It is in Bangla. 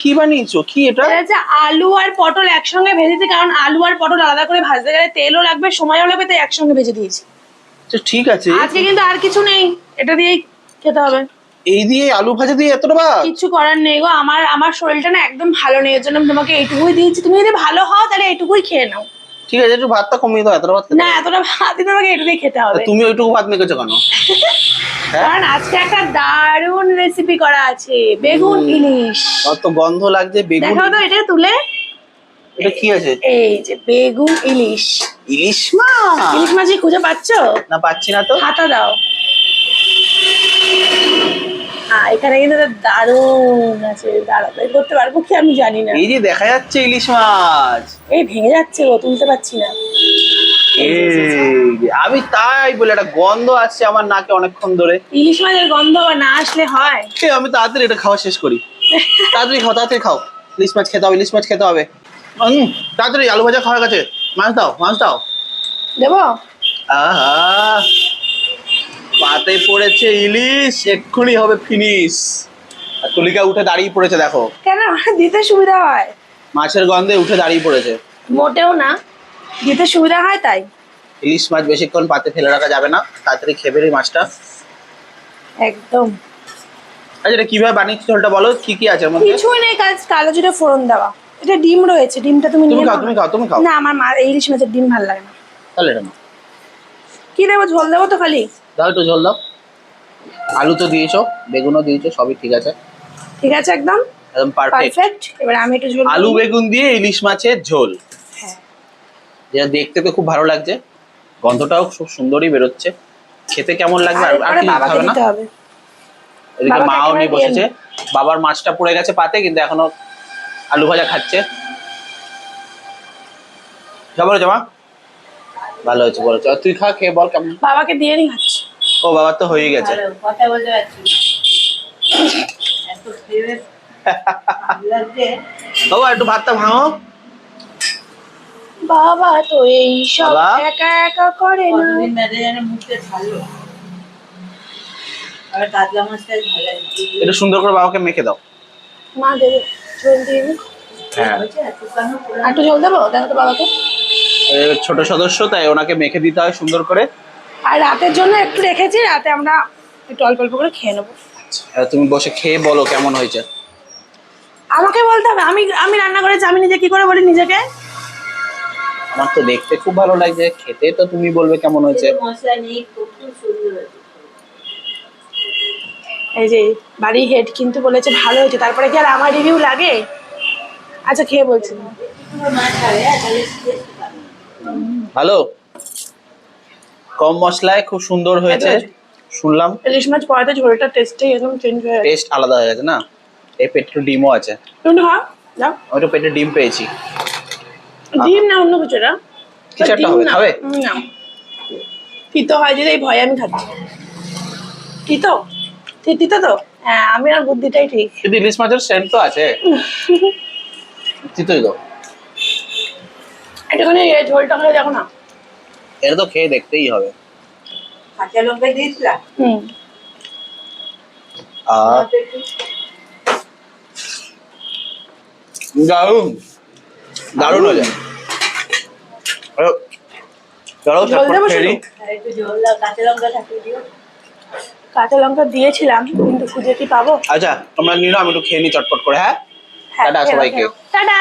কি বানিয়েছো? কি এটা? এটা হচ্ছে আলু আর পটল একসঙ্গে ভেজেছি কারণ আলু আর পটল আলাদা করে ভাজতে গেলে তেলও লাগবে সময়ও লাগবে তাই একসঙ্গে ভেজে দিয়েছি। আচ্ছা, ঠিক আছে। আজকে কিন্তু আর কিছু নেই এটা দিয়েই খেতে হবে। এই দিয়ে আলু ভাজা দিয়ে এতটা কিছু করার নেই গো আমার আমার শরীরটা না একদম ভালো নেই এর জন্য আমি তোমাকে এইটুকুই দিয়েছি। তুমি যদি ভালো হও তাহলে এইটুকুই খেয়ে নাও। ঠিক আছে একটু ভাতটা কমিয়ে দাও এতটা ভাত না এতটা ভাত দিতে তোমাকে এটুকুই খেতে হবে। তুমি ওইটুকু ভাত মেখেছো কেন? কারণ আজকে একটা দারুণ রেসিপি করা আছে বেগুন ইলিশ। অত গন্ধ লাগছে বেগুন দেখাও তো এটা তুলে। এটা কি আছে? এই যে বেগুন ইলিশ। ইলিশ মাছ ইলিশ মাছই খুঁজে পাচ্ছো? না পাচ্ছি না তো। হাতা দাও। হ্যাঁ এখানে কিন্তু দারুণ আছে দাঁড়াতে করতে পারব কি আমি জানি না। এই যে দেখা যাচ্ছে ইলিশ মাছ। এই ভেঙে যাচ্ছে ও তুলতে পারছি না। আমি তাই বলে একটা গন্ধ আসছে আমার নাকে অনেকক্ষণ ধরে। ইলিশ মাছের গন্ধ না আসলে হয়। আমি তাড়াতাড়ি এটা খাওয়া শেষ করি। তাড়াতাড়ি খাও তাড়াতাড়ি খাও। ইলিশ মাছ খেতে হবে ইলিশ মাছ খেতে হবে। উম, তাড়াতাড়ি আলু ভাজা খাওয়া গেছে মাছ দাও মাছ দাও। দেবো? আহা পাতে পড়েছে ইলিশ এক্ষুনি হবে ফিনিশ। আর তুলিকা উঠে দাঁড়িয়ে পড়েছে দেখো। কেন? দিতে সুবিধা হয়। মাছের গন্ধে উঠে দাঁড়িয়ে পড়েছে। মোটেও না। দিতে সুবিধা হয় তাই? ইলিশ মাছ বেশিক্ষণ পাতে ফেলে রাখা যাবে না। তাড়াতাড়ি খেয়ে ফেলি মাছটা। একদম। আচ্ছা এটা কীভাবে বানিয়েছি ওটা বলো? কি কি আছে মধ্যে? কিছুই নেই কাজ কালো জিরে ফোড়ন দেওয়া। এটা ডিম রয়েছে ডিমটা তুমি তুমি নিয়ে খাও তুমি খাও তুমি খাও। না আমার মা ইলিশ মাছের ডিম ভালো লাগে না। তাহলে এটা কি দেবো ঝোল দেবো তো খালি? দাও একটু ঝোল দাও। আলু তো দিয়েছ বেগুনও দিয়েছ সবই ঠিক আছে। ঠিক আছে একদম। একদম পারফেক্ট এবার আমি একটু ঝোল আলু বেগুন দিয়ে ইলিশ মাছের ঝোল। যেটা দেখতে তো খুব ভালো লাগছে। গন্ধটাও খুব সুন্দরই বেরোচ্ছে। খেতে কেমন লাগবে? আর আর- হবে না? এদিকে মাও নিয়ে বসেছে। বাবার মাছটা পড়ে গেছে পাতে কিন্তু এখনও আলু ভাজা খাচ্ছে। বলো জামা। ভালো হয়েছে বলেছে। আর তুই খা খেয়ে বল কেমন। বাবাকে দিয়ে নি খাচ্ছি। ও বাবার তো হয়ে গেছে। কথা বলতে পারছি না। বাবা একটু ভাতটা ভাঙো। বাবা তো এই সব একা একা করে না। একটু সুন্দর করে বাবাকে মেখে দাও। মা দেবে হ্যাঁ। একটু ঝোল দেবো? দেখো তো বাবাকে। ছোট সদস্য তাই ওনাকে মেখে দিতে হয় সুন্দর করে। আর রাতের জন্য একটু রেখেছি রাতে আমরা একটু অল্প অল্প করে খেয়ে নেব। আর তুমি বসে খেয়ে বলো কেমন হয়েছে। আমাকে বলতে হবে আমি আমি রান্না করেছি আমি নিজে কি করে বলি নিজেকে? আমার তো দেখতে খুব ভালো লাগছে খেতে তো তুমি বলবে কেমন হয়েছে? মশলা নেই খুব খুব সুন্দর হয়েছে। এই যে বাড়ি হেড কিন্তু বলেছে ভালো হয়েছে তারপরে কি আর আমার রিভিউ লাগে? আচ্ছা খেয়ে বলছি। ভালো? কম মশলায় খুব সুন্দর হয়েছে শুনলাম। ইলিশ মাছ পড়াতে ঝোলটা টেস্টটাই একদম চেঞ্জ হয়ে টেস্ট আলাদা হয়ে গেছে না? এই পেটে ডিমও আছে। তুমি খাও যাও। ওইটা পেটে ডিম পেয়েছি। ডিম না অন্য কিছু না কিছু একটা হবে, খাবে? না। তিতো হয় যদি এই ভয়ে আমি খাচ্ছি। তিতো? তিতো তো? হ্যাঁ আমি আর বুদ্ধিটাই ঠিক। কিন্তু ইলিশ মাছের সেন্ট তো আছে। চিতই তো। একটুখানি এই ঝোলটা হয়ে দেখো না? এটা তো খেয়ে দেখতেই হবে। কাঁচা লঙ্কা দিয়েছিলাম হুম। দারুণ দারুণ হয়ে চলো? আর একটু কাঁচা লঙ্কা দিয়েছিলাম কিন্তু খুঁজে কি পাবো? আচ্ছা তোমরা নিলাম একটু খেয়ে নি চটপট করে হ্যাঁ? হ্যাঁ টাটা সবাইকে। টাটা!